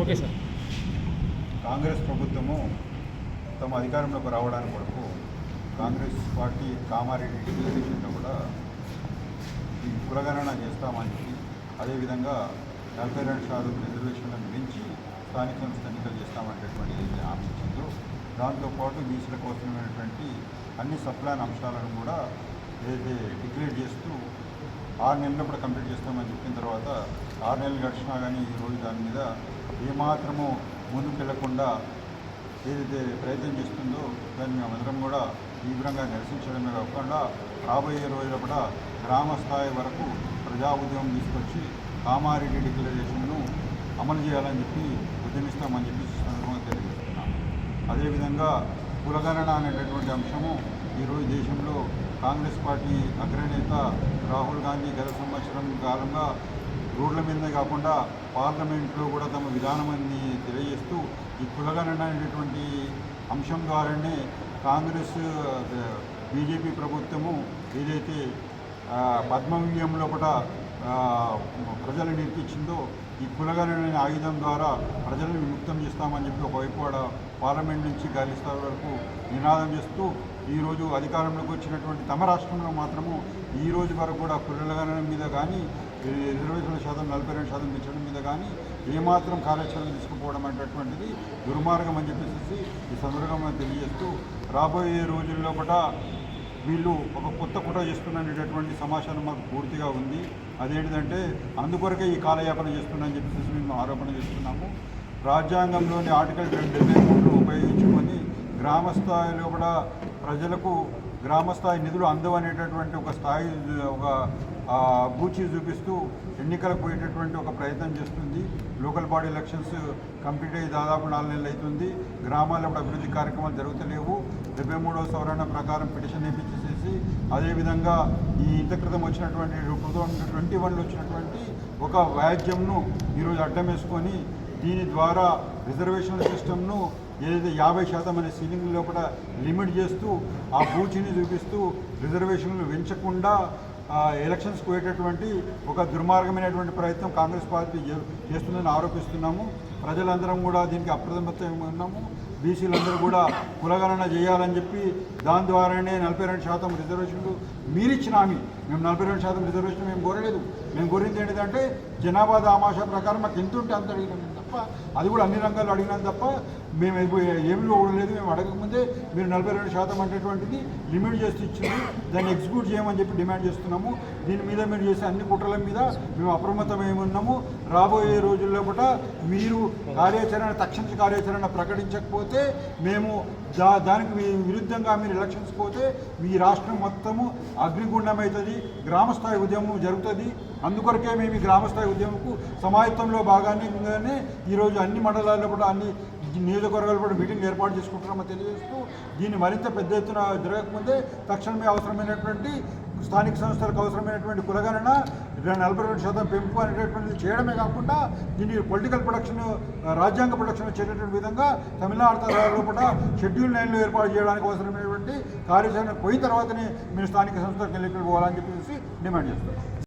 Okay sir. Congress ప్రభుత్వము తమ అధికారంలోకి రావడానికి కొరకు కాంగ్రెస్ పార్టీ కామారెడ్డి డిక్లరేషన్లో కూడా ఈ కులగణన చేస్తామని చెప్పి అదేవిధంగా నలభై రెండు శాతం రిజర్వేషన్లను మించి స్థానిక సంస్థ ఎన్నికలు చేస్తామనేటటువంటి ఏదైతే హామీ దాంతోపాటు బీసీల కోసమైనటువంటి అన్ని సప్లాన్ అంశాలను కూడా ఏదైతే డిక్లేర్ చేస్తూ ఆరు నెలలప్పుడు కూడా కంప్లీట్ చేస్తామని చెప్పిన తర్వాత ఆరు నెలలు గడిచినా కానీ ఈరోజు దాని మీద ఏమాత్రము ముందుకెళ్ళకుండా ఏదైతే ప్రయత్నం చేస్తుందో దాన్ని మేమందరం కూడా తీవ్రంగా నిరసించడమే కాకుండా రాబోయే రోజుల కూడా గ్రామ స్థాయి వరకు ప్రజా ఉద్యమం తీసుకొచ్చి కామారెడ్డి డిక్లరేషన్ను అమలు చేయాలని చెప్పి ఉద్యమిస్తామని చెప్పి సందర్భంగా తెలియజేస్తున్నాం. అదేవిధంగా కులగణన అనేటటువంటి అంశము ఈరోజు దేశంలో కాంగ్రెస్ పార్టీ అగ్రనేత రాహుల్ గాంధీ గత సంవత్సరం కాలంగా రోడ్ల మీద కాకుండా పార్లమెంట్లో కూడా తమ విధానాన్ని తెలియజేస్తూ ఈ కులగణన అనేటువంటి అంశం ద్వారానే కాంగ్రెస్ బీజేపీ ప్రభుత్వము ఏదైతే పద్మవ్యూహం లోపల ప్రజలను నిర్పించిందో ఈ కులగణన ఆయుధం ద్వారా ప్రజలను విముక్తం చేస్తామని చెప్పి ఒకవైపు కూడా పార్లమెంట్ నుంచి గాలి వరకు నినాదం చేస్తూ ఈరోజు అధికారంలోకి వచ్చినటువంటి తమ రాష్ట్రంలో మాత్రము ఈ రోజు వరకు కూడా కులగణన మీద కానీ రిజర్వేషన్ల శాతం నలభై రెండు శాతం పెంచడం మీద కానీ ఏమాత్రం కార్యాచరణ తీసుకుపోవడం అనేటటువంటిది దుర్మార్గం అని చెప్పేసి ఈ సందర్భంగా తెలియజేస్తూ రాబోయే రోజుల్లో కూడా వీళ్ళు ఒక కొత్త కుట్ర చేస్తున్నటువంటి సమాచారం మాకు పూర్తిగా ఉంది. అదేంటిదంటే అందుకొరకే ఈ కాలయాపన చేస్తున్నారని చెప్పేసి మేము ఆరోపణ చేస్తున్నాము. రాజ్యాంగంలోని ఆర్టికల్ డెబ్బై మూడు ఉపయోగించుకొని గ్రామ స్థాయిలో కూడా ప్రజలకు గ్రామస్థాయి నిధులు అందవనేటటువంటి ఒక స్థాయి ఒక బూచి చూపిస్తూ ఎన్నికలకు పోయేటటువంటి ఒక ప్రయత్నం చేస్తుంది. లోకల్ బాడీ ఎలక్షన్స్ కంప్లీట్ అయ్యి దాదాపు నాలుగు నెలలు అవుతుంది. గ్రామాల్లో కూడా అభివృద్ధి కార్యక్రమాలు జరుగుతలేవు. డెబ్బై మూడవ సవరణ ప్రకారం పిటిషన్ ఇప్పించేసేసి అదేవిధంగా ఈ ఇంత క్రితం వచ్చినటువంటి టూ థౌజండ్ ట్వంటీ వన్లో వచ్చినటువంటి ఒక వ్యాజ్యంను ఈరోజు అడ్డం వేసుకొని దీని ద్వారా రిజర్వేషన్ సిస్టమ్ను ఏదైతే యాభై శాతం అనే సీలింగ్ లోపల లిమిట్ చేస్తూ ఆ పూచిని చూపిస్తూ రిజర్వేషన్లు పెంచకుండా ఆ, ఎలక్షన్స్కి పోయేటటువంటి ఒక దుర్మార్గమైనటువంటి ప్రయత్నం కాంగ్రెస్ పార్టీ చే- చేస్తుందని ఆరోపిస్తున్నాము. ప్రజలందరం కూడా దీనికి అప్రమత్తంగా ఉన్నాము. బీసీలందరూ కూడా కులగణన చేయాలని చెప్పి దాని ద్వారానే నలభై రెండు శాతం రిజర్వేషన్లు మీరిచ్చిన హామీ. మేము నలభై రెండు శాతం రిజర్వేషన్ మేము కోరలేదు. మేము కోరింది ఏంటంటే జనాభా దామాషా ప్రకారం మాకు ఎంత ఉంటే అంత అడిగినాం. తప్ప అది కూడా అన్ని రంగాల్లో అడిగినాం తప్ప మేము ఏమి ఇవ్వడం లేదు మేము అడగకముందే మీరు నలభై రెండు శాతం అనేటువంటిది లిమిట్ చేసి ఇచ్చింది దాన్ని ఎగ్జిక్యూట్ చేయమని చెప్పి డిమాండ్ చేస్తున్నాము. దీని మీద మీరు చేసే అన్ని కుట్రల మీద మేము అప్రమత్తమై ఉన్నాము. రాబోయే రోజుల్లో కూడా మీరు కార్యాచరణ తక్షణ కార్యాచరణ ప్రకటించకపోతే మేము దా దానికి విరుద్ధంగా మీరు ఎలక్షన్స్ పోతే మీ రాష్ట్రం మొత్తము అగ్నిగుండం అవుతుంది గ్రామస్థాయి ఉద్యమం జరుగుతుంది. అందుకొరకే మేము ఈ గ్రామస్థాయి ఉద్యమంకు సమాయత్తంలో భాగాన్ని ఈరోజు అన్ని మండలాల్లో కూడా అన్ని నియోజకవర్గాలు కూడా మీటింగ్ ఏర్పాటు చేసుకుంటున్నామని తెలియజేస్తూ దీన్ని మరింత పెద్ద ఎత్తున జరగకముందే తక్షణమే అవసరమైనటువంటి స్థానిక సంస్థలకు అవసరమైనటువంటి కులగణన నలభై రెండు శాతం పెంపు అనేటటువంటిది చేయడమే కాకుండా దీన్ని పొలిటికల్ ప్రొడక్షన్ రాజ్యాంగ ప్రొడక్షన్ చేసేటువంటి విధంగా తమిళనాడు లోపల షెడ్యూల్ నైన్లో ఏర్పాటు చేయడానికి అవసరమైనటువంటి కార్యాచరణ పోయిన తర్వాతనే మీరు స్థానిక సంస్థలకు ఎన్నికలు పోవాలని చెప్పేసి డిమాండ్ చేస్తారు